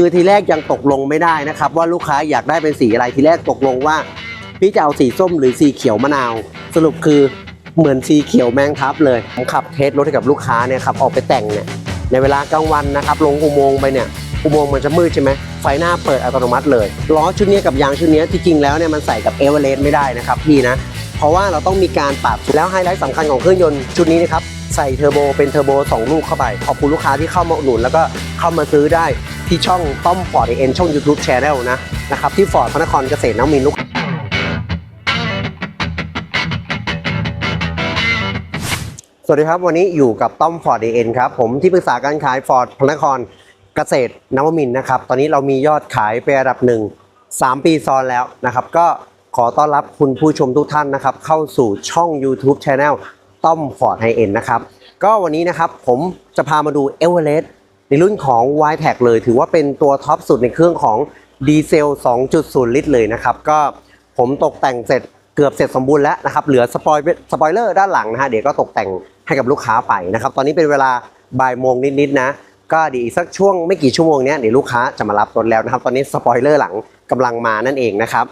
คือทีแรกยังตกลงไม่ได้นะครับ ว่าลูกค้าอยากได้เป็นสีอะไรทีแรกตกลงว่า พี่จะเอาสีส้มหรือสีเขียวมะนาว สรุปคือเหมือนสีเขียวแมงทับเลยผมขับเทสรถให้กับลูกค้าเนี่ยครับออกไปแต่งเนี่ยในเวลากลางวันนะครับลงอุโมงค์ไปเนี่ยอุโมงค์มันจะมืดใช่ไหมไฟหน้าเปิดอัตโนมัติเลยล้อชุดนี้กับยางชุดนี้ที่จริงแล้วเนี่ยมันใส่กับเอเวอเรสต์ไม่ได้นะครับพี่นะเพราะว่าเราต้องมีการปรับแล้วไฮไลท์สำคัญของเครื่องยนต์ชุดนี้นะครับใส่เทอร์โบเป็นเทอร์โบ2 ลูกเข้าไป ขอบคุณลูกค้าที่เข้ามาอุดหนุนแล้วก็เข้ามาซื้อได้ ที่ช่องต้อมฟอร์ดเอ็นช่อง YouTube Channel นะนะครับที่ฟอร์ดพระนครเกษตรนวมินลูกสวัสดีครับ วันนี้อยู่กับต้อมฟอร์ดเอ็นครับ ผมที่ปรึกษาการขายฟอร์ดพระนครเกษตรนวมินนะครับ ตอนนี้เรามียอดขายไประดับหนึ่ง3ปีซ้อนแล้วนะครับ ก็ขอต้อนรับคุณผู้ชมทุกท่านนะครับ เข้าสู่ช่อง YouTube Channel ต้อมฟอร์ดไฮเอ็นนะครับ ก็วันนี้นะครับผมจะพามาดูเอเวอเรสต์ ในรุ่นของ y t e c เลยถือว่าเป็นตัวท็อปสุดในเครื่องของดีเซล 2.0 ลิตรเลยนะครับ ก็ผมตกแต่งเสร็จเกือบเสร็จสมบูรณ์แล้วนะครับ เหลือสปอยสปอยเลอร์ด้านหลังนะฮะเดี๋ยวก็ตกแต่งให้กับลูกค้าไปนะครับ ตอนนี้เป็นเวลาบ่ายโมงนิดๆนะ ก็ดียวอีกสักช่วงไม่กี่ชั่วโมงเนี้ยเดี๋ยวลูกค้าจะมารับรถแล้วนะครับ ตอนนี้สปอยเลอร์หลังกำลังมานั่นเองนะครับ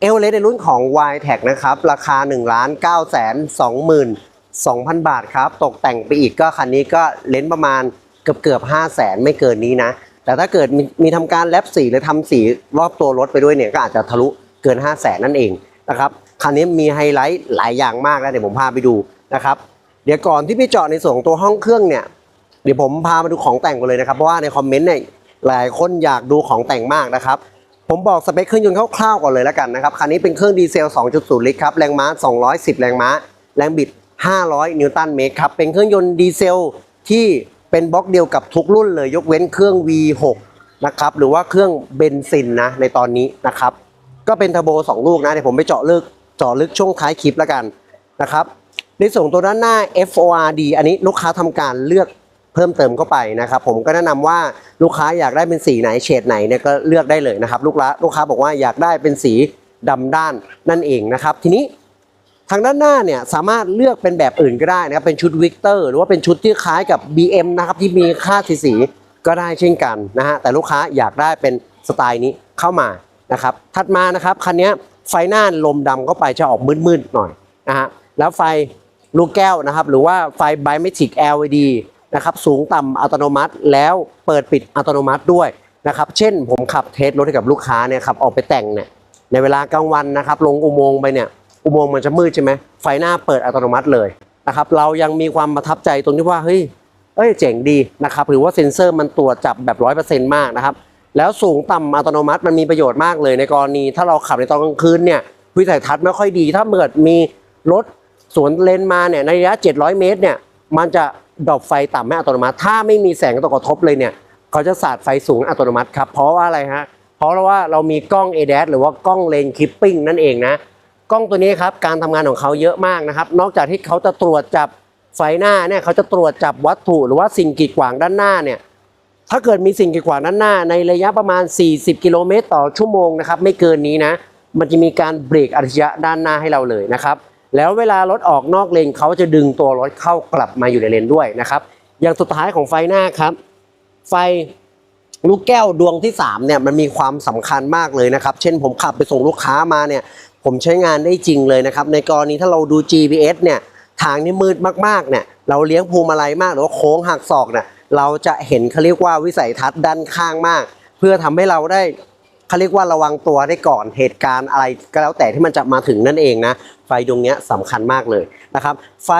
เอเอเรสในรุ่นของ y t e c นะครับ ราคา1 9 2 2 2,000 บาทครับ ตกแต่งไปอีกก็คันนี้ก็เลนประมาณ เกือบเกือบ5 0 0แสนไม่เกินนี้นะ แต่ถ้าเกิดมีมีทำการแลบสีหรือทำสีรอบตัวรถไปด้วยเนี่ยก็อาจจะทะลุเกิน 5 0 0แสนนั่นเองนะครับคันนี้มีไฮไลท์หลายอย่างมากแล้วเดี๋ยวผมพาไปดูนะครับเดี๋ยวก่อนที่พี่เจาะในส่วนของตัวห้องเครื่องเนี่ยเดี๋ยวผมพามาดูของแต่งกันเลยนะครับเพราะว่าในคอมเมนต์เนี่ยหลายคนอยากดูของแต่งมากนะครับผมบอกสเปคเครื่องยนต์คร่าวๆก่อนเลยแล้วกันนะครับคันนี้เป็นเครื่องดีเซล 2.0 ลิตรครับแรงม้า 210 แรงม้า แรงบิด 500 นิวตันเมตรครับเป็นเครื่องยนต์ดีเซลที่ เป็นบล็อกเดียวกับทุกรุ่นเลยยกเว้นเครื่อง V6 นะครับหรือว่าเครื่องเบนซินนะในตอนนี้นะครับก็เป็นเทอร์โบ2 ลูกนะเดี๋ยวผมไปเจาะลึกเจาะลึกช่วงท้ายคลิปแล้วกันนะครับในส่วนตัวด้านหน้า FORD อันนี้ลูกค้าทำการเลือกเพิ่มเติมเข้าไปนะครับผมก็แนะนำว่าลูกค้าอยากได้เป็นสีไหนเฉดไหนเนี่ยก็เลือกได้เลยนะครับลูกค้าลูกค้าบอกว่าอยากได้เป็นสีดำด้านนั่นเองนะครับทีนี้ ทางด้านหน้าเนี่ยสามารถเลือกเป็นแบบอื่นก็ได้นะครับเป็นชุดวิกเตอร์หรือว่าเป็นชุดที่คล้ายกับ BM นะครับที่มีค่าสีสีก็ได้เช่นกันนะฮะแต่ลูกค้าอยากได้เป็นสไตล์นี้เข้ามานะครับถัดมานะครับคันนี้ไฟหน้าลมดำเข้าไปจะออกมืดๆหน่อยนะฮะแล้วไฟลูกแก้วนะครับหรือว่าไฟ Biometric LED นะครับสูงต่ำอัตโนมัติแล้วเปิดปิดอัตโนมัติด้วยนะครับเช่นผมขับเทสรถให้กับลูกค้าเนี่ยครับออกไปแต่งเนี่ยในเวลากลางวันนะครับลงอุโมงค์ไปเนี่ย อุโมงค์มันจะมืดใช่ไหมไฟหน้าเปิดอัตโนมัติเลยนะครับเรายังมีความประทับใจตรงที่ว่าเฮ้ยเอ้ยเจ๋งดีนะครับหรือว่าเซ็นเซอร์มันตรวจจับแบบร้อยเปอร์เซ็นต์มากนะครับแล้วสูงต่ำอัตโนมัติมันมีประโยชน์มากเลย ในกรณีถ้าเราขับในตอนกลางคืนเนี่ยวิสัยทัศน์ไม่ค่อยดี ถ้าเกิดมีรถสวนเลนมาเนี่ยในระยะ 700 เมตรเนี่ยมันจะดอปไฟต่ำให้อัตโนมัติ ถ้าไม่มีแสงตกกระทบเลยเนี่ยเขาจะสาดไฟสูงอัตโนมัติครับเพราะว่าอะไรฮะเพราะว่าเรามีกล้อง ADAS หรือว่ากล้องเลนคลิปปิ้งนั่นเองนะ กล้องตัวนี้ครับการทำงานของเขาเยอะมากนะครับ นอกจากที่เขาจะตรวจจับไฟหน้าเนี่ยเขาจะตรวจจับวัตถุหรือว่าสิ่งกีดขวางด้านหน้าเนี่ยถ้าเกิดมีสิ่งกีดขวางด้านหน้า ในระยะประมาณ 40 กิโลเมตรต่อชั่วโมงนะครับไม่เกินนี้นะ มันจะมีการเบรกอัจฉริยะด้านหน้าให้เราเลยนะครับแล้วเวลารถออกนอกเลนเขาจะดึงตัวรถเข้ากลับมาอยู่ในเลนด้วยนะครับอย่างสุดท้ายของไฟหน้าครับ ไฟลูกแก้วดวงที่3เนี่ยมันมีความสำคัญมากเลยนะครับ เช่นผมขับไปส่งลูกค้ามาเนี่ย ผมใช้งานได้จริงเลยนะครับ ในกรณีถ้าเราดู GPS เนี่ยทางนี้มืดมากๆเนี่ยเราเลี้ยงพวงมาลัยมากหรือว่าโค้งหักศอกเนี่ยเราจะเห็นเขาเรียกว่าวิสัยทัศน์ด้านข้างมาก เพื่อทำให้เราได้เขาเรียกว่าระวังตัวได้ก่อนเหตุการณ์อะไรก็แล้วแต่ที่มันจะมาถึงนั่นเองนะ ไฟดวงนี้ยสำคัญมากเลยนะครับ ไฟ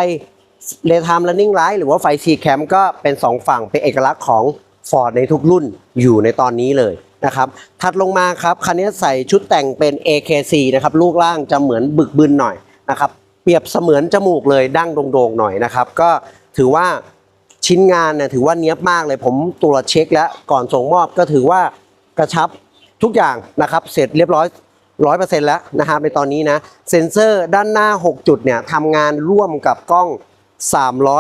เรท i ม e running light หรือว่าไฟ C cam ก็เป็น 2 ฝั่งเป็นเอกลักษณ์ของ Ford ในทุกรุ่นอยู่ในตอนนี้เลย นะครับถัดลงมาครับคันนี้ใส่ชุดแต่งเป็น AKC นะครับลูกล่างจะเหมือนบึกบึนหน่อยนะครับเปรียบเสมือนจมูกเลยดั้งโด่งๆหน่อยนะครับก็ถือว่าชิ้นงานเนี่ยถือว่าเนี้ยบมากเลยผมตรวจเช็คแล้วก่อนส่งมอบก็ถือว่ากระชับทุกอย่างนะครับเสร็จเรียบร้อยร้อยเปอร์เซ็นต์แล้วนะครับในตอนนี้นะเซ็นเซอร์ด้านหน้า 6 จุดเนี่ยทำงานร่วมกับกล้อง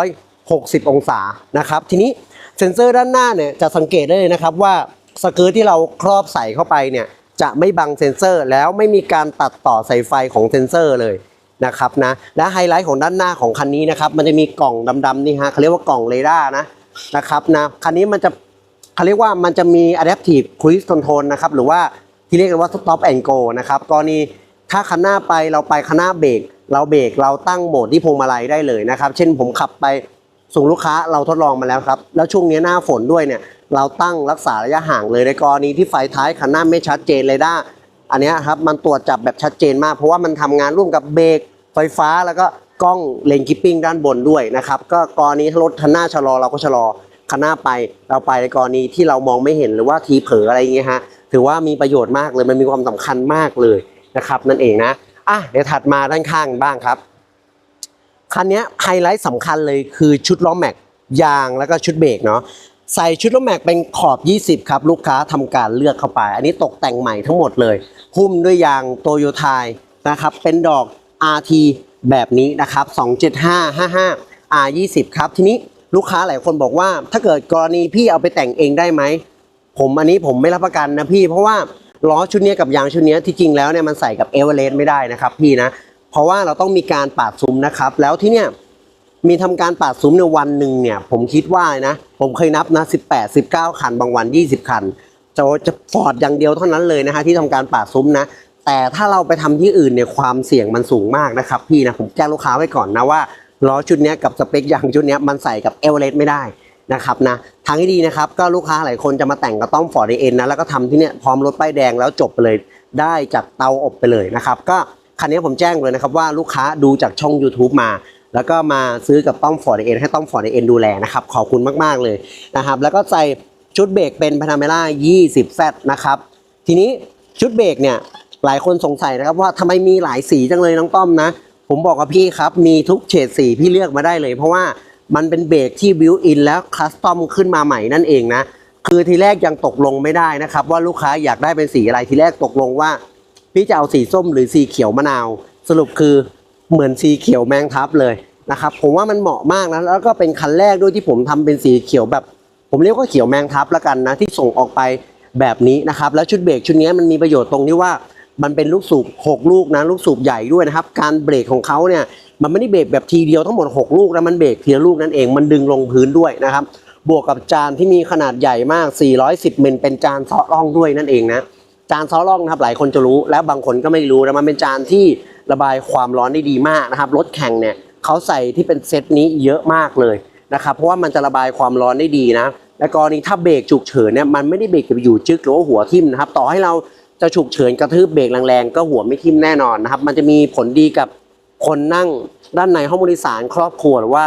360 องศานะครับทีนี้เซ็นเซอร์ด้านหน้าเนี่ยจะสังเกตได้เลยนะครับว่า สเกิร์ตที่เราครอบใส่เข้าไปเนี่ยจะไม่บังเซ็นเซอร์ แล้วไม่มีการตัดต่อสายไฟของเซ็นเซอร์เลยนะครับนะและไฮไลท์ของด้านหน้าของคันนี้นะครับมันจะมีกล่องดำๆนี่ฮะเขาเรียกว่ากล่องเรดาร์นะนะครับนะคันนี้มันจะเขาเรียกว่ามันจะมี adaptive cruise control นะครับหรือว่าที่เรียกกันว่า stop and go นะครับกรณีถ้าคันหน้าไปเราไปคันหน้าเบรกเราเบรกเราตั้งโหมดที่พวงมาลัยได้เลยนะครับ เช่นผมขับไปส่งลูกค้าเราทดลองมาแล้วครับ แล้วช่วงนี้หน้าฝนด้วยเนี่ย เราตั้งรักษาระยะห่างเลยในกรณีที่ไฟท้ายคันหน้าไม่ชัดเจนเลยด้าอันนี้ครับมันตรวจจับแบบชัดเจนมาก เพราะว่ามันทำงานร่วมกับเบรกไฟฟ้าแล้วก็กล้องเลนคิปปิ้งด้านบนด้วยนะครับก็กรณีรถคันหน้าชะลอเราก็ชะลอคันหน้าไปเราไปในกรณีที่เรามองไม่เห็นหรือว่าทีเผลออะไรอย่างเงี้ยฮะถือว่ามีประโยชน์มากเลยมันมีความสำคัญมากเลยนะครับนั่นเองนะอะเดี๋ยวถัดมาด้านข้างบ้างครับคันนี้ไฮไลท์สำคัญเลยคือชุดล้อแม็กยางแล้วก็ชุดเบรกเนาะ ใส่ชุดล้อแม็กเป็นขอบ 20 ครับลูกค้าทำการเลือกเข้าไป อันนี้ตกแต่งใหม่ทั้งหมดเลย หุ้มด้วยยางโตโยไทยนะครับเป็นดอก RT แบบนี้นะครับ 27555 R20 ครับทีนี้ลูกค้าหลายคนบอกว่า ถ้าเกิดกรณีพี่เอาไปแต่งเองได้ไหม ผมอันนี้ผมไม่รับประกันนะพี่ เพราะว่าล้อชุดนี้กับยางชุดนี้ที่จริงแล้วเนี่ยมันใส่กับเอเวอเรสต์ไม่ได้นะครับพี่นะเพราะว่าเราต้องมีการปาดซุ้มนะครับแล้วที่เนี้ย มีทำการปาดซุ้มในวันหนึ่งเนี่ย ผมคิดว่านะ ผมเคยนับนะ18 19 คันบางวัน 20 คันจะจะฟอร์ดอย่างเดียวเท่านั้นเลยนะฮะที่ทำการปาดซุ้มนะ แต่ถ้าเราไปทำที่อื่นเนี่ยความเสี่ยงมันสูงมากนะครับพี่นะผมแจ้งลูกค้าไว้ก่อนนะว่าล้อชุดนี้กับสเปคยางชุดนี้มันใส่กับเอเวอเรสต์ไม่ได้นะครับนะทางที่ดีนะครับก็ลูกค้าหลายคนจะมาแต่งกระต้อมฟอร์ดเอ็นนะแล้วก็ทำที่เนี้ยพร้อมรถป้ายแดงแล้วจบไปเลยได้จากเตาอบไปเลยนะครับก็คันนี้ผมแจ้งเลยนะครับว่าลูกค้าดูจากช่อง YouTube มา แล้วก็มาซื้อกับต้อมฟอร์ดเอ็นให้ต้อมฟอร์ดเอ็นดูแลนะครับ ขอบคุณมาก ๆ เลยนะครับ แล้วก็ใส่ชุดเบรกเป็นพานาเมล่า 20Z นะครับ ทีนี้ชุดเบรกเนี่ยหลายคนสงสัยนะครับว่าทำไมมีหลายสีจังเลยน้องต้อมนะ ผมบอกกับพี่ครับ มีทุกเฉดสีพี่เลือกมาได้เลย เพราะว่ามันเป็นเบรกที่บิวอินแล้วคัสตอมขึ้นมาใหม่นั่นเองนะ คือทีแรกยังตกลงไม่ได้นะครับ ว่าลูกค้าอยากได้เป็นสีอะไรทีแรกตกลงว่า พี่จะเอาสีส้มหรือสีเขียวมะนาว สรุปคือ เหมือนสีเขียวแมงทับเลยนะครับผมว่ามันเหมาะมากนะแล้วก็เป็นคันแรกด้วยที่ผมทำเป็นสีเขียวแบบ ผมเรียกว่าเขียวแมงทับล้วกันนะที่ส่งออกไปแบบนี้นะครับแล้วชุดเบรกชุดนี้มันมีประโยชน์ตรงที่ว่ามันเป็นลูกสูบ 6 ลูกนะลูกสูบใหญ่ด้วยนะครับ การเบรกของเขาเนี่ยมันไม่ได้เบรกแบบทีเดียวทั้งหมด 6 ลูกนะมันเบรกทีละลูกนั่นเองมันดึงลงพื้นด้วยนะครับ บวกกับจานที่มีขนาดใหญ่มาก 410มิลเป็นจานซาะร่องด้วยนั่นเองนะจานซาะร่องนะครับหลายคนจะรู้และบางคนก็ไม่รู้นะมันเป็นจานที่ ระบายความร้อนได้ดีมากนะครับรถแข่งเนี่ยเขาใส่ที่เป็นเซตนี้เยอะมากเลยนะครับเพราะว่ามันจะระบายความร้อนได้ดีนะและกรณีถ้าเบรกฉุกเฉินเนี่ยมันไม่ได้เบรกจะไปอยู่จึกหรือว่าหัวทิ่มนะครับต่อให้เราจะฉุกเฉินกระทืบเบรกแรงๆก็หัวไม่ทิ่มแน่นอนนะครับมันจะมีผลดีกับคนนั่งด้านในห้องบริสารครอบครัวหรือว่า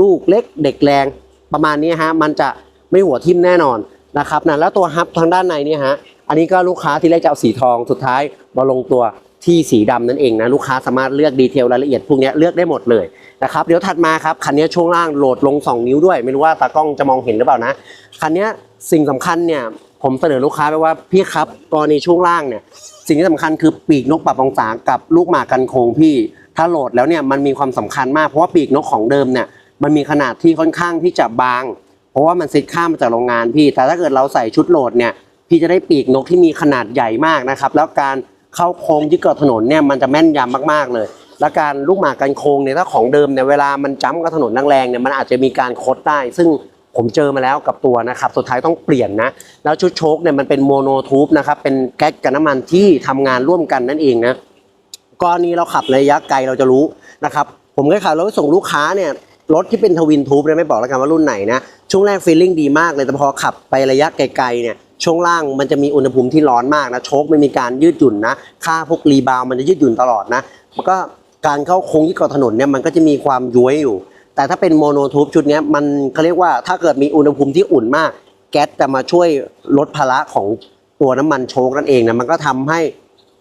ลูกเล็กเด็กแรงประมาณนี้ฮะมันจะไม่หัวทิ่มแน่นอนนะครับนะแล้วตัวฮับทางด้านในเนี่ยฮะอันนี้ก็ลูกค้าที่แรกจะเอาสีทองสุดท้ายมาลงตัว ที่สีดำนั่นเองนะลูกค้าสามารถเลือกดีเทลรายละเอียดพวกนี้เลือกได้หมดเลยนะครับเดี๋ยวถัดมาครับคันนี้ช่วงล่างโหลดลง 2 นิ้วด้วย ไม่รู้ว่าตากล้องจะมองเห็นหรือเปล่านะคันนี้สิ่งสำคัญเนี่ยผมเสนอลูกค้าไปว่าพี่ครับกรณีช่วงล่างเนี่ยสิ่งที่สำคัญคือปีกนกปรับองศากับลูกหมากกันโคงพี่ถ้าโหลดแล้วเนี่ยมันมีความสำคัญมากเพราะว่าปีกนกของเดิมเนี่ยมันมีขนาดที่ค่อนข้างที่จะบาง เพราะว่ามันซ็ตค่ามมาจากโรงงานพี่ แต่ถ้าเกิดเราใส่ชุดโหลดเนี่ยพี่จะได้ปีกนกที่มีขนาดใหญ่มากนะครับแล้วการ เข้าโค้งยึดเกาะถนนเนี่ยมันจะแม่นยำมากๆเลย และการลูกหมากกันโค้งเนี่ยถ้าของเดิมเนี่ยเวลามันจ้ำกับถนนแรงๆเนี่ยมันอาจจะมีการคดได้ ซึ่งผมเจอมาแล้วกับตัวนะครับ สุดท้ายต้องเปลี่ยนนะ แล้วชุดโชคเนี่ยมันเป็นโมโนทูบนะครับ เป็นแก๊สกับน้ำมันที่ทำงานร่วมกันนั่นเองนะกรณีเราขับระยะไกลเราจะรู้นะครับ ผมเคยขับรถส่งลูกค้าเนี่ยรถที่เป็นทวินทูบเนี่ยไม่บอกแล้วกันว่ารุ่นไหนนะ ช่วงแรกฟีลลิ่งดีมากเลยแต่พอขับไประยะไกลๆเนี่ย ช่วงล่างมันจะมีอุณหภูมิที่ร้อนมากนะโชคไม่มีการยืดหยุ่นนะค่าพวกรีบาวมันจะยืดหยุ่นตลอดนะมันก็การเข้าโค้งที่เกาะถนนเนี่ยมันก็จะมีความย้วยอยู่ แต่ถ้าเป็นโมโนทูบชุดนี้มันเขาเรียกว่าถ้าเกิดมีอุณหภูมิที่อุ่นมาก แก๊สจะมาช่วยลดภาระของตัวน้ำมันโชคนั่นเองนะมันก็ทำให้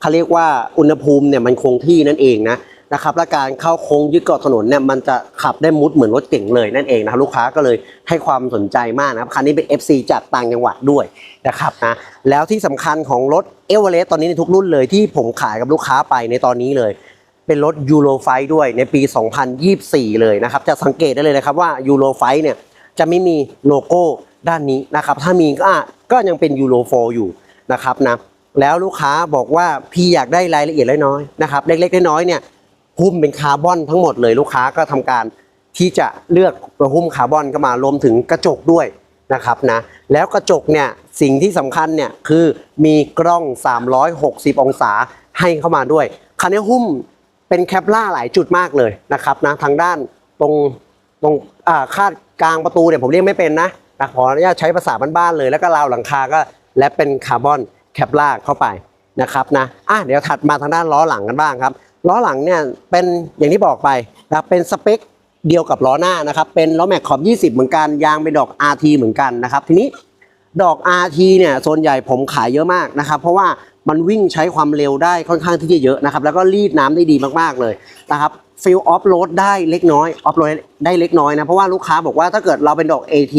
เขาเรียกว่าอุณหภูมิเนี่ยมันคงที่นั่นเองนะ นะครับและการเข้าโค้งยึดเกาะถนนเนี่ยมันจะขับได้มุดเหมือนรถเก่งเลยนั่นเองนะครับลูกค้าก็เลยให้ความสนใจมากนะครับคันนี้เป็น FC จากต่างจังหวัดด้วยนะครับนะแล้วที่สำคัญของรถเอเวอเรสต์ตอนนี้ในทุกรุ่นเลยที่ผมขายกับลูกค้าไปในตอนนี้เลย เป็นรถยูโรไฟด้วยในปี 2024 เลยนะครับจะสังเกตได้เลยนะครับว่ายูโรไฟเนี่ยจะไม่มีโลโก้ด้านนี้นะครับถ้ามีก็อะก็ยังเป็นยูโรโฟอยู่นะครับนะแล้วลูกค้าบอกว่าพี่อยากได้รายละเอียดน้อยๆนะครับเล็กๆน้อยๆเนี่ย หุ้มเป็นคาร์บอนทั้งหมดเลยลูกค้าก็ทำการที่จะเลือกหุ้มคาร์บอนเข้ามารวมถึงกระจกด้วยนะครับนะแล้วกระจกเนี่ยสิ่งที่สำคัญเนี่ยคือมีกล้อง 360 องศาให้เข้ามาด้วยคันนี้หุ้มเป็นแคปล่าหลายจุดมากเลยนะครับนะทางด้านตรงตรงอ่าคาดกลางประตูเนี่ยผมเรียกไม่เป็นนะนะขออนุญาตใช้ภาษาบ้านๆเลย แล้วก็ราวหลังคาก็และเป็นคาร์บอนแคปล่าเข้าไปนะครับนะอะเดี๋ยวถัดมาทางด้านล้อหลังกันบ้างครับ ล้อหลังเนี่ยเป็นอย่างที่บอกไปนะครับเป็นสเปคเดียวกับล้อหน้านะครับ เป็นล้อแม็กขอบ 20 เหมือนกัน ยางเป็นดอก RT เหมือนกันนะครับ ทีนี้ดอก RT เนี่ยส่วนใหญ่ผมขายเยอะมากนะครับ เพราะว่ามันวิ่งใช้ความเร็วได้ค่อนข้างที่จะเยอะนะครับ แล้วก็รีดน้ำได้ดีมากๆเลยนะครับฟิลออฟโรดได้เล็กน้อยออฟโรดได้เล็กน้อยนะ เพราะว่าลูกค้าบอกว่าถ้าเกิดเราเป็นดอก AT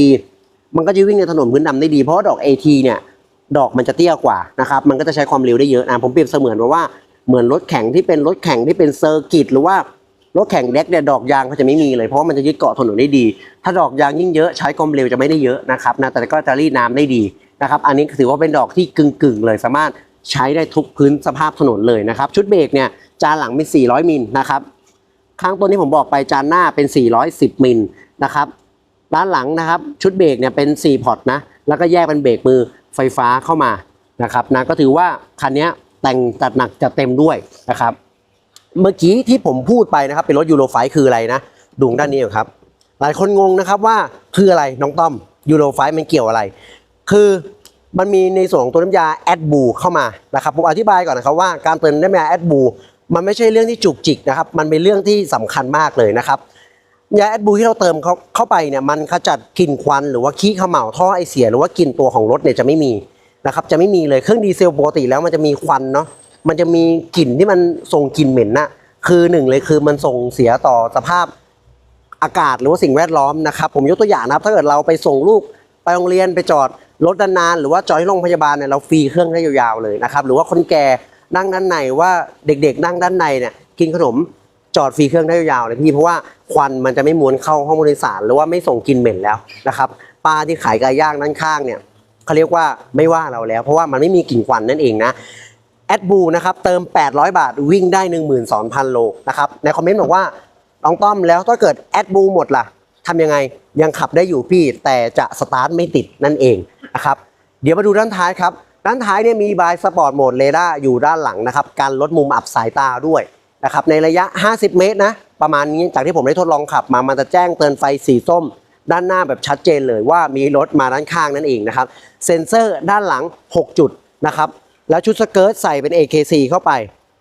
มันก็จะวิ่งในถนนพื้นดำได้ดี เพราะว่าดอก AT เนี่ยดอกมันจะเตี้ยกว่านะครับ มันก็จะใช้ความเร็วได้เยอะนะผมเปรียบเสมือนว่า เหมือนรถแข่งที่เป็นรถแข่งที่เป็นเซอร์กิตหรือว่ารถแข่งเด็กเนี่ยดอกยางเขาจะไม่มีเลยเพราะว่ามันจะยึดเกาะถนนได้ดี ถ้าดอกยางยิ่งเยอะใช้ความเร็วจะไม่ได้เยอะนะครับนะแต่ก็จะรีดน้ำได้ดีนะครับ อันนี้ถือว่าเป็นดอกที่กึ่งๆ เลยสามารถใช้ได้ทุกพื้นสภาพถนนเลยนะครับ ชุดเบรกเนี่ยจานหลังเป็น 400 มิลนะครับข้างต้นที่ผมบอกไปจานหน้าเป็น 410 มิลนะครับด้านหลังนะครับชุดเบรกเนี่ยเป็น 4 พอร์ตนะแล้วก็แยกเป็นเบรกมือไฟฟ้าเข้ามานะครับนะก็ถือว่าคันนี้ แต่งจัดหนักจัดเต็มด้วยนะครับ เมื่อกี้ที่ผมพูดไปนะครับ เป็นรถยูโรไฟคืออะไรนะดูด้านนี้ครับ หลายคนงงนะครับว่าคืออะไรน้องต้อมยูโรไฟมันเกี่ยวอะไร คือมันมีในส่วนของตัวน้ำยาแอดบูเข้ามานะครับผมอธิบายก่อนนะครับว่าการเติมน้ำยาแอดบูมันไม่ใช่เรื่องที่จุกจิกนะครับ มันเป็นเรื่องที่สำคัญมากเลยนะครับยาแอดบูที่เราเติมเข้าเข้าไปเนี่ยมันขจัดกลิ่นควันหรือว่าขี้เขม่าท่อไอเสียหรือว่ากลิ่นตัวของรถเนี่ยจะไม่มี นะครับจะไม่มีเลยเครื่องดีเซลปกติแล้วมันจะมีควันเนาะมันจะมีกลิ่นที่มันส่งกลิ่นเหม็นนะคือหนึ่งเลยคือมันส่งเสียต่อสภาพอากาศหรือว่าสิ่งแวดล้อมนะครับผมยกตัวอย่างนะครับถ้าเกิดเราไปส่งลูกไปโรงเรียนไปจอดรถนานๆหรือว่าจอดที่โรงพยาบาลเนี่ยเราฟรีเครื่องได้ยาวๆเลยนะครับหรือว่าคนแก่นั่งด้านในว่าเด็กๆ นั่งด้านในเนี่ยกินขนมจอดฟรีเครื่องได้ยาวๆเลยพี่เพราะว่าควันมันจะไม่ม้วนเข้าห้องผู้โดยสารหรือว่าไม่ส่งกลิ่นเหม็นแล้วนะครับป้าที่ขายไก่ย่างด้านข้างเนี่ย เขาเรียกว่าไม่ว่าเราแล้ว เพราะว่ามันไม่มีกลิ่นควันนั่นเองนะแอดบูนะครับเติม 800 บาทวิ่งได้ 12,000 โลนะครับในคอมเมนต์บอกว่าน้องต้อมแล้วถ้าเกิดแอดบูหมดล่ะทำยังไงยังขับได้อยู่พี่แต่จะสตาร์ทไม่ติดนั่นเองนะครับเดี๋ยวมาดูด้านท้ายครับด้านท้ายเนี่ยมีบายสปอร์ตโหมดเรดาร์อยู่ด้านหลังนะครับการลดมุมอับสายตาด้วยนะครับในระยะ 50 เมตรนะประมาณนี้จากที่ผมได้ทดลองขับมามันจะแจ้งเตือนไฟสีส้ม ด้านหน้าแบบชัดเจนเลยว่ามีรถมาด้านข้างนั่นเองนะครับ เซ็นเซอร์ด้านหลัง 6 จุดนะครับ แล้วชุดสเกิร์ตใส่เป็น AKC เข้าไป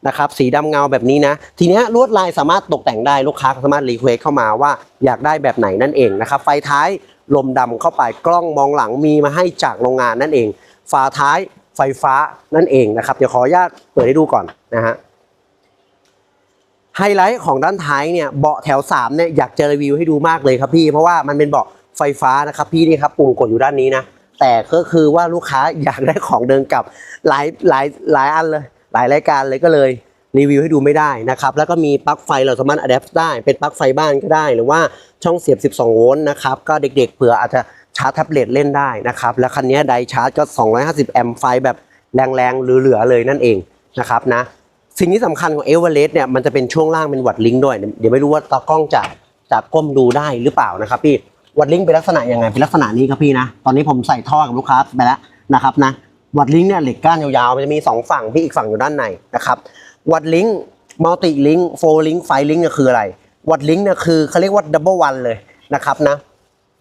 นะครับสีดำเงาแบบนี้นะ ทีเนี้ยลวดลายสามารถตกแต่งได้ลูกค้าสามารถรีเควสเข้ามาว่าอยากได้แบบไหนนั่นเองนะครับ ไฟท้ายลมดำเข้าไปกล้องมองหลังมีมาให้จากโรงงานนั่นเอง ฝาท้ายไฟฟ้านั่นเองนะครับ เดี๋ยวขออนุญาตเปิดให้ดูก่อนนะฮะ ไฮไลท์ของด้านท้ายเนี่ยเบาะแถว3เนี่ยอยากจะรีวิวให้ดูมากเลยครับพี่ เพราะว่ามันเป็นเบาะไฟฟ้านะครับพี่นี่ครับปุ่มกดอยู่ด้านนี้นะแต่ก็คือว่าลูกค้าอยากได้ของเดินกลับหลายหลายหลายอันเลย หลายรายการเลยก็เลยรีวิวให้ดูไม่ได้นะครับแล้วก็มีปลั๊กไฟเราสามารถอัดแอปได้เป็นปลั๊กไฟบ้านก็ได้หรือว่าช่องเสียบ 12 โวลต์นะครับก็เด็กๆเผื่ออาจจะชาร์จแท็บเล็ตเล่นได้นะครับแล้วคันนี้ไดชาร์จก็ 250 แอมป์ไฟแบบแรงๆเหลือๆเลยนั่นเองนะครับนะ สิ่งที่สำคัญของเอเวอเรสต์เนี่ยมันจะเป็นช่วงล่างเป็นวัดลิงด้วย เดี๋ยวไม่รู้ว่าตากล้องจะจะก้มดูได้หรือเปล่านะครับพี่วัดลิงเป็นลักษณะยังไงเป็นลักษณะนี้ครับพี่นะ ตอนนี้ผมใส่ท่อกับลูกค้าไปแล้วนะครับนะวัดลิงเนี่ยเหล็กก้านยาวๆมันจะมี 2 ฝั่งพี่อีกฝั่งอยู่ด้านในนะครับวัดลิงมัลติลิงโฟลิงไฟลิงเนี่ยคืออะไรวัดลิงเนี่ยคือเขาเรียกว่าดับเบิลวันเลยนะครับนะ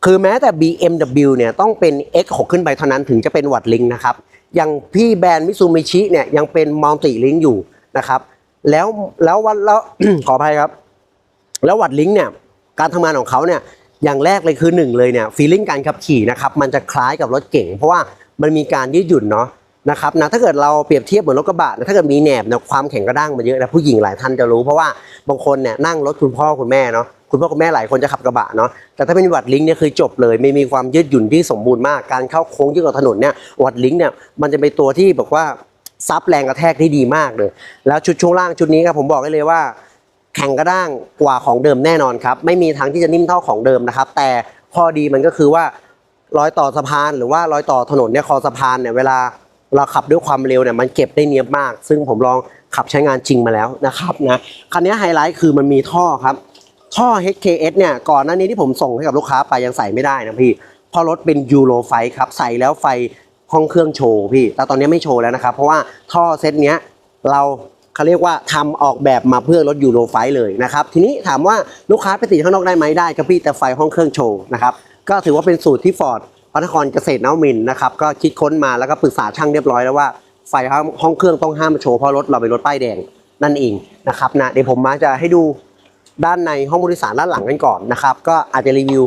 คือแม้แต่ BMW เนี่ยต้องเป็น X6 ขึ้นไปเท่านั้นถึงจะเป็นวัดลิงนะครับอย่างพี่แบรนด์มิซูมิชิเนี่ยยังเป็นมัลติลิงอยู่ นะครับ แล้วแล้ววันแล้วขออภัยครับ แล้ววัดลิงก์เนี่ยการทำงานของเขาเนี่ยอย่างแรกเลยคือหนึ่งเลยเนี่ยฟีลลิ่งการขับขี่นะครับมันจะคล้ายกับรถเก่ง เพราะว่ามันมีการยืดหยุ่นเนาะนะครับนะถ้าเกิดเราเปรียบเทียบเหมือนรถกระบะนะถ้าเกิดมีแหนบเนี่ยความแข็งกระด้างมันเยอะนะผู้หญิงหลายท่านจะรู้เพราะว่าบางคนเนี่ยนั่งรถคุณพ่อคุณแม่เนาะคุณพ่อคุณแม่หลายคนจะขับกระบะเนาะแต่ถ้าเป็นวัดลิงก์เนี่ยคือจบเลยไม่มีความยืดหยุ่นที่สมบูรณ์มากการเข้าโค้งที่กับถนนเนี่ยวัดลิงก์เนี่ยมันจะเป็นตัวที่บอกว่า ซับแรงกระแทกได้ดีมากเลย แล้วชุดช่วงล่างชุดนี้ครับผมบอกได้เลยว่า แข็งกระด้างกว่าของเดิมแน่นอนครับ ไม่มีทางที่จะนิ่มเท่าของเดิมนะครับ แต่ข้อดีมันก็คือว่ารอยต่อสะพานหรือว่ารอยต่อถนนเนี่ยคอสะพานเนี่ยเวลาเราขับด้วยความเร็วเนี่ยมันเก็บได้เนียบมาก ซึ่งผมลองขับใช้งานจริงมาแล้วนะครับนะคันนี้ไฮไลท์คือมันมีท่อครับ ท่อ HKS เนี่ยก่อนหน้านี้ที่ผมส่งให้กับลูกค้าไปยังใส่ไม่ได้นะพี่เพราะรถเป็นยูโรไฟครับใส่แล้วไฟ ห้องเครื่องโชว์พี่ แต่ตอนนี้ไม่โชว์แล้วนะครับ เพราะว่าท่อเซตเนี้ยเราเขาเรียกว่าทำออกแบบมาเพื่อรถยูโรไฟเลยนะครับ ทีนี้ถามว่าลูกค้าไปติดข้างนอกได้ไหมได้ครับพี่แต่ไฟห้องเครื่องโชว์นะครับ ก็ถือว่าเป็นสูตรที่ฟอร์ดพระนครเกษตรนวมินนะครับ ก็คิดค้นมาแล้วก็ปรึกษาช่างเรียบร้อยแล้วว่าไฟห้องเครื่องต้องห้ามโชว์เพราะรถเราเป็นรถป้ายแดงนั่นเองนะครับนะเดี๋ยวผมมาจะให้ดูด้านในห้องผู้โดยสารด้านหลังกันก่อนนะครับ ก็อาจจะรีวิว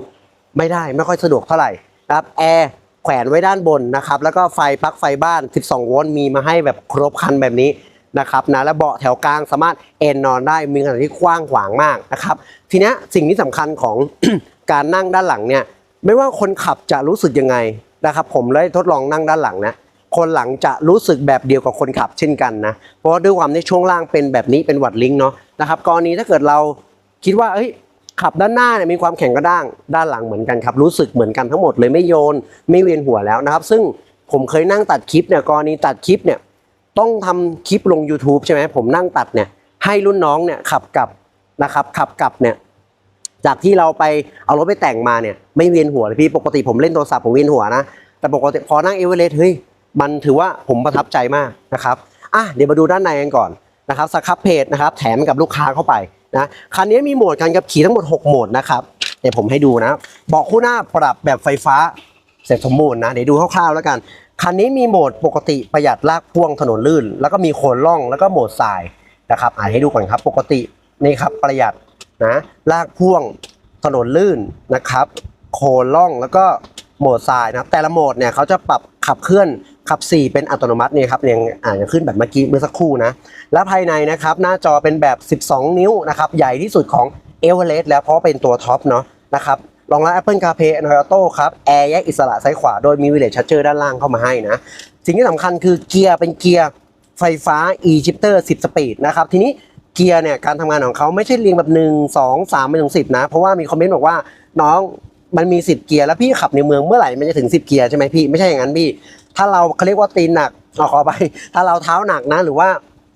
ไม่ได้ไม่ค่อยสะดวกเท่าไหร่นะครับแอร์ แขวนไว้ด้านบนนะครับ แล้วก็ไฟปลั๊กไฟบ้าน 12 โวลต์มีมาให้แบบครบครันแบบนี้นะครับนะและเบาะแถวกลางสามารถเอนนอนได้มีขนาดที่กว้างขวางมากนะครับ ทีนี้สิ่งที่สำคัญของ การนั่งด้านหลังเนี่ยไม่ว่าคนขับจะรู้สึกยังไงนะครับ ผมได้ทดลองนั่งด้านหลังนะคนหลังจะรู้สึกแบบเดียวกับคนขับเช่นกันนะเพราะด้วยความที่ช่วงล่างเป็นแบบนี้เป็นวัดลิงก์เนาะนะครับกรณีถ้าเกิดเราคิดว่าเอ้ย ขับด้านหน้าเนี่ยมีความแข็งกระด้างด้านหลังเหมือนกันครับรู้สึกเหมือนกันทั้งหมดเลยไม่โยนไม่เวียนหัวแล้วนะครับ ซึ่งผมเคยนั่งตัดคลิปเนี่ยกรณีตัดคลิปเนี่ยต้องทำคลิปลง YouTube ใช่ไหมผมนั่งตัดเนี่ยให้รุ่นน้องเนี่ยขับกลับนะครับขับกลับเนี่ยจากที่เราไปเอารถไปแต่งมาเนี่ยไม่เวียนหัวเลยพี่ปกติผมเล่นโทรศัพท์ผมเวียนหัวนะแต่ปกติพอนั่งเอเวอเรสต์เฮ้ยมันถือว่าผมประทับใจมากนะครับอะเดี๋ยวมาดูด้านในกันก่อนนะครับสครับเพจนะครับแถมกับลูกค้าเข้าไป นะคันนี้มีโหมดการขับขี่ทั้งหมด 6 โหมดนะครับเดี๋ยวผมให้ดูนะเบาะคู่หน้าปรับแบบไฟฟ้าเสร็จสมบูรณ์นะเดี๋ยวดูคร่าวๆแล้วกันคันนี้มีโหมดปกติประหยัดลากพ่วงถนนลื่น แล้วก็มีโคนล่องแล้วก็โหมดทรายนะครับอ่านให้ดูก่อนครับ ปกตินี่ครับประหยัดนะลากพ่วงถนนลื่นนะครับ โคนล่องแล้วก็โหมดทรายนะแต่ละโหมดเนี่ยเขาจะปรับขับเคลื่อน ขับ 4 เป็นอัตโนมัติเนี่ยครับยังอ่านขึ้นแบบเมื่อกี้เมื่อสักครู่นะ และภายในนะครับหน้าจอเป็นแบบ 12 นิ้วนะครับใหญ่ที่สุดของ e v e r e s t แล้วเพราะเป็นตัวท็อปเนาะนะครับรองรับ Apple CarPlay Android Auto ครับแอร์แยกอิสระซ้ายขวาโดยมี Village Charger ด้านล่างเข้ามาให้นะ สิ่งที่สำคัญคือเกียร์เป็นเกียร์ไฟฟ้า e-shifter 10 สปีดนะครับทีนี้เกียร์เนี่ยการทำงานของเขาไม่ใช่เรียงแบบ 1 2 3ไปถึง10 นะ เพราะว่ามีคอมเมนต์บอกว่าน้องมันมี 10 เกียร์แล้วพี่ขับในเมืองเมื่อไหร่มันจะถึง 10 เกียร์ใช่ไหมพี่ไม่ใช่อย่างนั้นพี่ ถ้าเราเขาเรียกว่าตีนหนักเอาขอไป ถ้าเราเท้าหนักนะ หรือว่า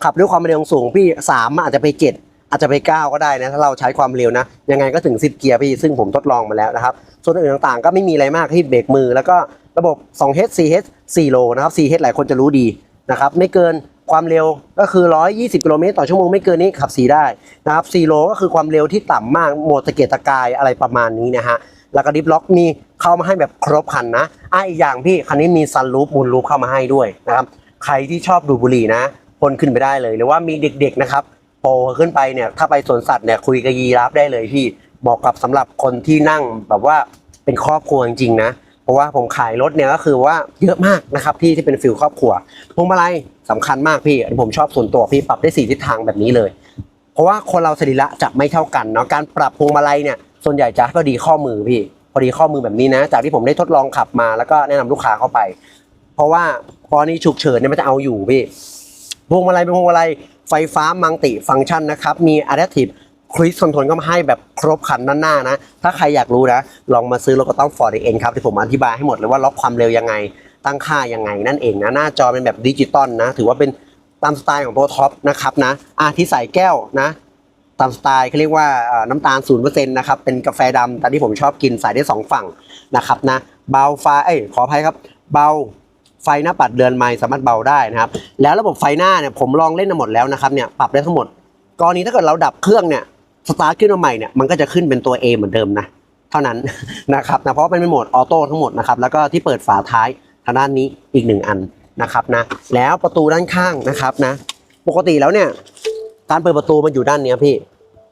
ขับด้วยความเร็วสูงพี่สามอาจจะไปเจ็ดอาจจะไปเก้าก็ได้นะถ้าเราใช้ความเร็วนะ ยังไงก็ถึง10เกียร์พี่ซึ่งผมทดลองมาแล้วนะครับ ส่วนอื่นต่างๆ ก็ไม่มีอะไรมากที่เบรกมือ แล้วก็ระบบ 2H 4H 4โลนะครับ 4H หลายคนจะรู้ดีนะครับ ไม่เกินความเร็วก็คือ 120 กิโลเมตรต่อชั่วโมงไม่เกินนี้ขับ4ได้นะครับ4โลก็คือความเร็วที่ต่ำมากโหมดตะเกียกตะกายอะไรประมาณนี้นะฮะ แล้วก็ดิฟล็อกมีเข้ามาให้แบบครบคันนะอะอีกอย่างพี่คันนี้มีซันรูฟมูนรูฟเข้ามาให้ด้วยนะครับใครที่ชอบดูบุหรี่นะพ่นขึ้นไปได้เลย หรือว่ามีเด็กๆนะครับโตขึ้นไปเนี่ยถ้าไปสวนสัตว์เนี่ยคุยกับยีราฟได้เลยพี่เหมาะกับสำหรับคนที่นั่งแบบว่าเป็นครอบครัวจริงๆนะเพราะว่าผมขายรถเนี่ยก็คือว่าเยอะมากนะครับที่ที่เป็นฟิลครอบครัวพวงมาลัยสำคัญมากพี่ผมชอบส่วนตัวพี่ปรับได้สี่ทิศทางแบบนี้เลย เพราะว่าคนเราสรีระจะไม่เท่ากันเนาะการปรับพวงมาลัยเนี่ย ส่วนใหญ่จะพอดีข้อมือพี่ พอดีข้อมือแบบนี้นะ จากที่ผมได้ทดลองขับมาแล้วก็แนะนำลูกค้าเข้าไป เพราะว่าพอนี้ฉุกเฉินเนี่ยมันจะเอาอยู่พี่พวงมาลัยเป็นพวงมาลัยไฟฟ้ามังติฟังก์ชันนะครับ มี Adaptive Cruise Control ก็มาให้แบบครบครันด้านหน้านะ ถ้าใครอยากรู้นะ ลองมาซื้อรถก็ต้อง Ford n ครับที่ผมอธิบายให้หมดเลยว่าล็อกความเร็วยังไง ตั้งค่ายังไง นั่นเองนะ หน้าจอเป็นแบบดิจิตอลนะ ถือว่าเป็นตามสไตล์ของตัวท็อปนะครับนะอะที่ใส่แก้วนะ ตามสไตล์เขาเรียกว่าน้ำตาล0%นย์เปอร์เซ็นนะครับเป็นกาแฟดำแต่ที่ผมชอบกินใส่ได้2ฝั่งนะครับนะเบาไฟเอ้ยขออภัยครับ เบาไฟหน้าปัดเดือนไม้สามารถเบาได้นะครับ แล้วระบบไฟหน้าเนี่ยผมลองเล่นมาหมดแล้วนะครับเนี่ยปรับได้ทั้งหมดกรณีถ้าเกิดเราดับเครื่องเนี่ยสตาร์ทขึ้นมาใหม่เนี่ยมันก็จะขึ้นเป็นตัว A เหมือนเดิมนะเท่านั้นนะครับนะเพราะเป็นโหมดออโต้ทั้งหมดนะครับแล้วก็ที่เปิดฝาท้ายทางด้านนี้อีกหนึ่งอันนะครับนะแล้วประตูด้านข้างนะครับนะปกติแล้วเนี่ย การเปิดประตูมันอยู่ด้านเนี้ยพี่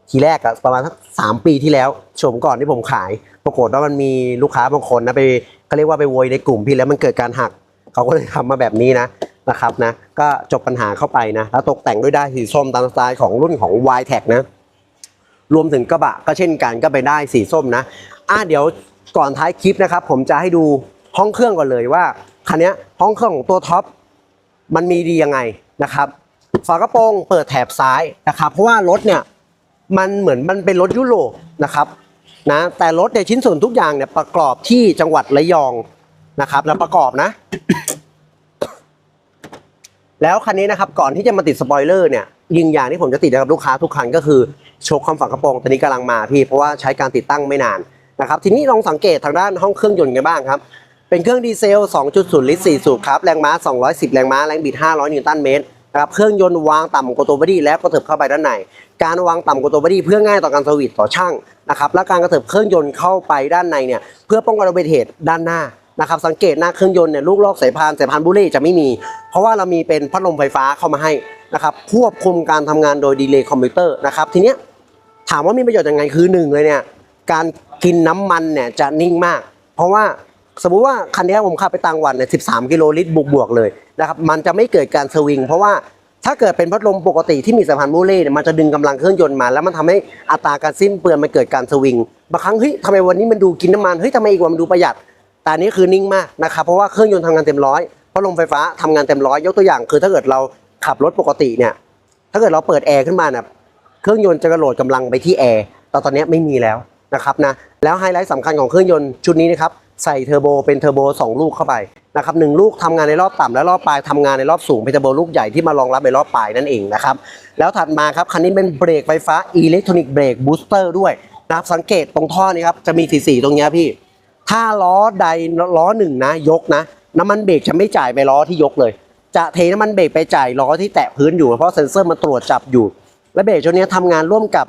ทีแรกอะประมาณสักสามปีที่แล้วชมก่อนที่ผมขาย ปรากฏว่ามันมีลูกค้าบางคนนะไปเขาเรียกว่าไปโวยในกลุ่มพี่แล้วมันเกิดการหักเขาก็เลยทำมาแบบนี้นะนะครับนะ ก็จบปัญหาเข้าไปนะ แล้วตกแต่งด้วยได้ายสีส้มตามสไตล์ของรุ่นของ y t e c นะ รวมถึงกระบะก็เช่นกันก็ไปได้สีส้มนะอะเดี๋ยวก่อนท้ายคลิปนะครับ ผมจะให้ดูห้องเครื่องก่อนเลยว่าคันนี้ห้องเครื่องของตัวท็อปมันมีดียังไงนะครับ ฝากระโปรงเปิดแถบซ้ายนะครับ เพราะว่ารถเนี่ยมันเหมือนมันเป็นรถยุโรปนะครับนะแต่รถเนี่ยชิ้นส่วนทุกอย่างเนี่ยประกอบที่จังหวัดระยองนะครับแล้วประกอบนะ แล้วคันนี้นะครับก่อนที่จะมาติดสปอยเลอร์เนี่ยยิงอย่างที่ผมจะติดกับลูกค้าทุกคันก็คือโชว์ความฝากระโปรงตอนนี้กำลังมาพี่เพราะว่าใช้การติดตั้งไม่นานนะครับทีนี้ลองสังเกตทางด้านห้องเครื่องยนต์กันบ้างครับ เป็นเครื่องดีเซล 2.0 ลิตร 4 สูบครับ แรงม้า 210 แรงม้า แรงบิด 500 นิวตันเมตร นะครับเครื่องยนต์วางต่ำกว่าตัวบอดี้แล้วก็เถิบเข้าไปด้านใน การวางต่ำกว่าตัวบอดี้เพื่อง่ายต่อการสวิตต่อช่างนะครับและการกระเถิบเครื่องยนต์เข้าไปด้านในเนี่ยเพื่อป้องกันอุบัติเหตุด้านหน้านะครับสังเกตหน้าเครื่องยนต์เนี่ยลูกลอกสายพานสายพานบุเล่จะไม่มี เพราะว่าเรามีเป็นพัดลมไฟฟ้าเข้ามาให้นะครับควบคุมการทำงานโดยดีเลย์คอมพิวเตอร์นะครับทีเนี้ยถามว่ามีประโยชน์ยังไงคือหนึ่งเลยเนี่ยการกินน้ำมันเนี่ยจะนิ่งมาก เพราะว่า สมมุติว่าคันนี้ผมขับไปต่างวันเนี่ย13กิโลลิตรบวกๆเลยนะครับมันจะไม่เกิดการสวิง เพราะว่าถ้าเกิดเป็นพัดลมปกติที่มีสายพานมูเล่เนี่ยมันจะดึงกำลังเครื่องยนต์มา แล้วมันทำให้อัตราการสิ้นเปลืองมันเกิดการสวิงบางครั้งเฮ้ยทำไมวันนี้มันดูกินน้ำมันเฮ้ยทำไมอีกวันมันดูประหยัด แต่นี้คือนิ่งมากนะครับเพราะว่าเครื่องยนต์ทำงานเต็มร้อยพัดลมไฟฟ้าทำงานเต็มร้อยยกตัวอย่าง คือถ้าเกิดเราขับรถปกติเนี่ยถ้าเกิดเราเปิดแอร์ขึ้นมาเนี่ยเครื่องยนต์จะกระโดดกำลังไปที่แอร์แต่ตอนนี้ไม่มีแล้วนะครับนะแล้วไฮไลท์สำคัญของเครื่องยนต์ชุดนี้นะครับ ใส่เทอร์โบเป็นเทอร์โบ2 ลูกเข้าไปนะครับหนึ่งลูกทำงานในรอบต่ำและรอบปลายทำงานในรอบสูงเป็นเทอร์โบลูกใหญ่ที่มารองรับในรอบปลายนั่นเองนะครับแล้วถัดมาครับคันนี้เป็นเบรกไฟฟ้าอิเล็กทรอนิกส์เบรกบูสเตอร์ด้วยนะครับสังเกตตรงท่อนี้ครับจะมีสีๆตรงเนี้ยพี่ ถ้าล้อใดล้อหนึ่งนะยกนะ น้ำมันเบรกจะไม่จ่ายไปล้อที่ยกเลย จะเทน้ำมันเบรกไปจ่ายล้อที่แตะพื้นอยู่เพราะเซ็นเซอร์มันตรวจจับอยู่ และเบรกตัวนี้ทำงานร่วมกับ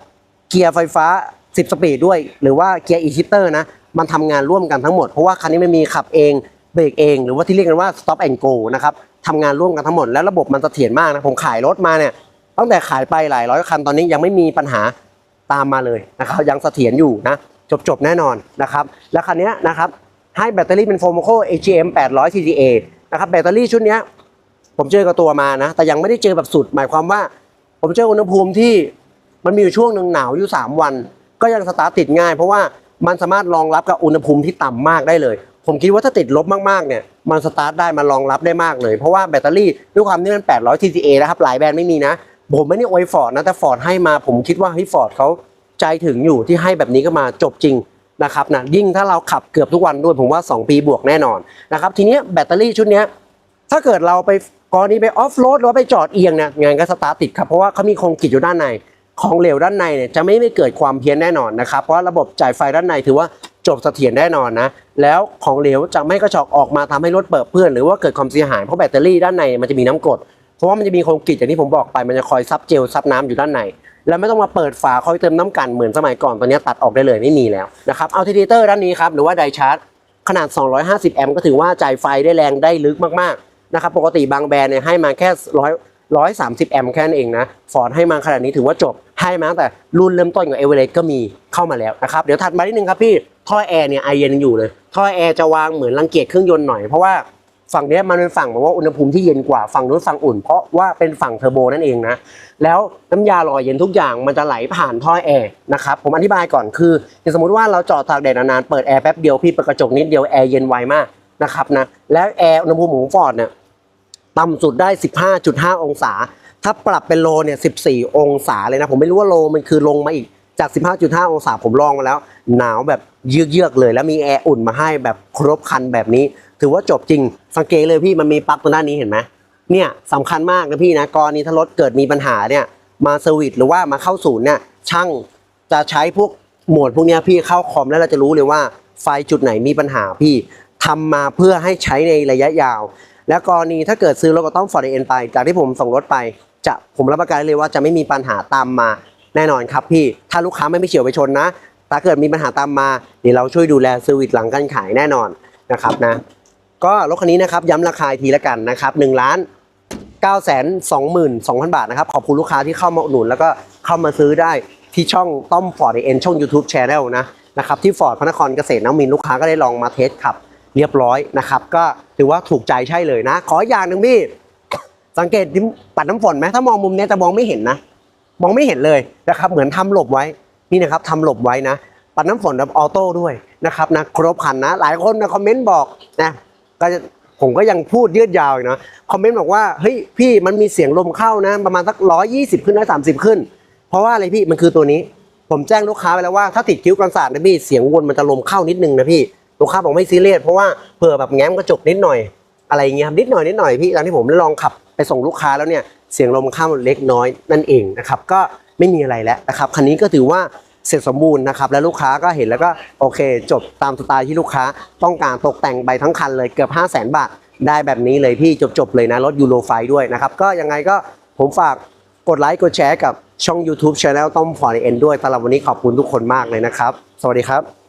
เกียร์ไฟฟ้า 10 สปีดด้วย หรือว่าเกียร์อีชิเตอร์นะ มันทำงานร่วมกันทั้งหมด เพราะว่าคันนี้ไม่มีขับเองเบรกเองหรือว่าที่เรียกกันว่า stop and go นะครับทำงานร่วมกันทั้งหมดแล้วระบบมันเสถียรมากนะผมขายรถมาเนี่ยตั้งแต่ขายไปหลายร้อยคันตอนนี้ยังไม่มีปัญหาตามมาเลยนะครับยังเสถียรอยู่นะจบจบแน่นอนนะครับแล้วคันนี้นะครับให้แบตเตอรี่เป็นโฟมโค AGM 800 TTA นะครับแบตเตอรี่ชุดนี้ผมเจอกับตัวมานะ แต่ยังไม่ได้เจอแบบสุด หมายความว่า ผมเจออุณหภูมิที่มันมีอยู่ช่วงหนึ่งหนาวอยู่ 3 วัน ก็ยังสตาร์ทติดง่าย เพราะว่า มันสามารถรองรับกับอุณหภูมิที่ต่ำมากได้เลย ผมคิดว่าถ้าติดลบมากๆเนี่ยมันสตาร์ทได้มันรองรับได้มากเลย เพราะว่าแบตเตอรี่ด้วยความที่มัน 800 TTA นะครับหลายแบรนด์ไม่มีนะ ผมไม่ได้อวยฟอร์ดนะแต่ฟอร์ดให้มาผมคิดว่าเฮ้ยฟอร์ดเขาใจถึงอยู่ที่ให้แบบนี้ก็มาจบจริงนะครับนะยิ่งถ้าเราขับเกือบทุกวันด้วยผมว่า 2 ปีบวกแน่นอนนะครับทีนี้แบตเตอรี่ชุดนี้ถ้าเกิดเราไปกรณีไปออฟโรดหรือไปจอดเอียงเนี่ยงานก็สตาร์ทติดครับเพราะว่าเขามีโครงกิจอยู่ด้านใน ของเหลวด้านในเนี่ยจะไม่ไม่เกิดความเพี้ยนแน่นอนนะครับ เพราะระบบจ่ายไฟด้านในถือว่าจบเสถียรแน่นอนนะ แล้วของเหลวจะไม่กระชอกออกมาทำให้รถเปิดเพื่อน หรือว่าเกิดความเสียหายเพราะแบตเตอรี่ด้านในมันจะมีน้ำกรดเพราะว่ามันจะมีโครงกิจอย่างที่ผมบอกไปมันจะคอยซับเจลซับน้ำอยู่ด้านในแล้วไม่ต้องมาเปิดฝาคอยเติมน้ำกันเหมือนสมัยก่อนตอนนี้ตัดออกได้เลยไม่มีแล้วนะครับเอาทีเดเตอร์ด้านนี้ครับหรือว่าไดชาร์จขนาด 250 แอมป์ก็ถือว่าจ่ายไฟได้แรงได้ลึกมากๆนะครับปกติบางแบรนด์เนี่ยให้มาแค่100 130 แอมป์แค่นั้นเองนะฟอร์ดให้มาขนาดนี้ถือว่าจบให้มาตั้งแต่รุ่นเริ่มต้นของเอเวอเรสต์ก็มีเข้ามาแล้วนะครับเดี๋ยวถัดมานิดนึงครับพี่ท่อแอร์เนี่ยไอเย็นอยู่เลยท่อแอร์จะวางเหมือนรังเกียจเครื่องยนต์หน่อยเพราะว่าฝั่งนี้มันเป็นฝั่งแบบว่าอุณหภูมิที่เย็นกว่าฝั่งนู้นฝั่งอุ่น เพราะว่าเป็นฝั่งเทอร์โบนั่นเองนะแล้วน้ำยาหล่อเย็นทุกอย่างมันจะไหลผ่านท่อแอร์นะครับผมอธิบายก่อนคือสมมติว่าเราจอดตากแดดนานๆเปิดแอร์แป๊บเดียวพี่เปิดกระจกนิดเดียวแอร์เย็นไวมากนะครับนะแล้วแอร์อุณหภูมิของฟอร์ดเนี่ย ต่ำสุดได้ 15.5 องศา ถ้าปรับเป็นโลเนี่ย14 องศาเลยนะ ผมไม่รู้ว่าโลมันคือลงมาอีกจาก 15.5 องศาผมลองมาแล้ว หนาวแบบเยือกๆเลย แล้วมีแอร์อุ่นมาให้แบบครบคันแบบนี้ ถือว่าจบจริง สังเกตเลยพี่มันมีปลั๊กตรงด้านนี้เห็นไหมเนี่ยสำคัญมากนะพี่นะกรณีถ้ารถเกิดมีปัญหาเนี่ยมาเซอร์วิสหรือว่ามาเข้าศูนย์เนี่ยช่างจะใช้พวกโหมดพวกนี้พี่เข้าคอมแล้วเราจะรู้เลยว่าไฟจุดไหนมีปัญหาพี่ทำมาเพื่อให้ใช้ในระยะยาว แล้วกรณีถ้าเกิดซื้อรถก็ต้องฟอร์ดเอ็นไป จากที่ผมส่งรถไป จะผมรับประกันเลยว่าจะไม่มีปัญหาตามมาแน่นอนครับพี่ ถ้าลูกค้าไม่ไปเฉียวไปชนนะ ถ้าเกิดมีปัญหาตามมาเดี๋ยวเราช่วยดูแลเซอร์วิสหลังการขายแน่นอนนะครับนะ ก็รถคันนี้นะครับย้ำราคาอีกทีละกันนะครับ1ล้าน9 2 2 0 0 0 บาทนะครับ ขอบคุณลูกค้าที่เข้ามาอุดหนุน แล้วก็เข้ามาซื้อได้ที่ช่องต้อมฟอร์ดเอ็นช่อง YouTube Channel นะนะครับที่ฟอร์ดพระนครเกษตรน้ำมินลูกค้าก็ได้ลองมาเทสขับ เรียบร้อยนะครับ ก็ถือว่าถูกใจใช่เลยนะ ขออย่างหนึ่งพี่สังเกตปัดน้ำฝนไหมถ้ามองมุมนี้จะมองไม่เห็นนะ มองไม่เห็นเลยนะครับ เหมือนทำหลบไว้นี่นะครับทำหลบไว้นะ ปัดน้ำฝนแบบออโต้ด้วยนะครับนะครบคันนะ หลายคนนะคอมเมนต์บอกนะก็ผมก็ยังพูดยืดยาวอีกนะคอมเมนต์บอกว่าเฮ้ยพี่มันมีเสียงลมเข้านะ ประมาณสักร้อยยี่สิบขึ้นร้อยสามสิบขึ้น เพราะว่าอะไรพี่มันคือตัวนี้ ผมแจ้งลูกค้าไปแล้วว่าถ้าติดคิ้วกันศาสตร์นะพี่เสียงวนมันจะลมเข้านิดนึงนะพี่ ลูกค้าบอกไม่ซีเรียสเพราะว่าเผื่อแบบแง้มกระจกนิดหน่อยอะไรอย่างเงี้ยครับนิดหน่อยนิดหน่อยพี่ตอนที่ผมได้ลองขับไปส่งลูกค้าแล้วเนี่ยเสียงลมเข้าเล็กน้อยนั่นเองนะครับก็ไม่มีอะไรแล้วนะครับคันนี้ก็ถือว่าเสร็จสมบูรณ์นะครับแล้วลูกค้าก็เห็นแล้วก็โอเค จบตามสไตล์ที่ลูกค้าต้องการตกแต่งใบทั้งคันเลยเกือบ 5 0 0 0 0 0บาทได้แบบนี้เลยพี่จบๆเลยนะรถยูโรไฟด้วยนะครับก็ยังไงก็ผมฝากกดไลค์กดแชร์กับช่อง YouTube Channel ต้อมฟอร์เอ็นด้วยสำหรับวันนี้ขอบคุณทุกคนมากเลยนะครับ สวัสดีครับ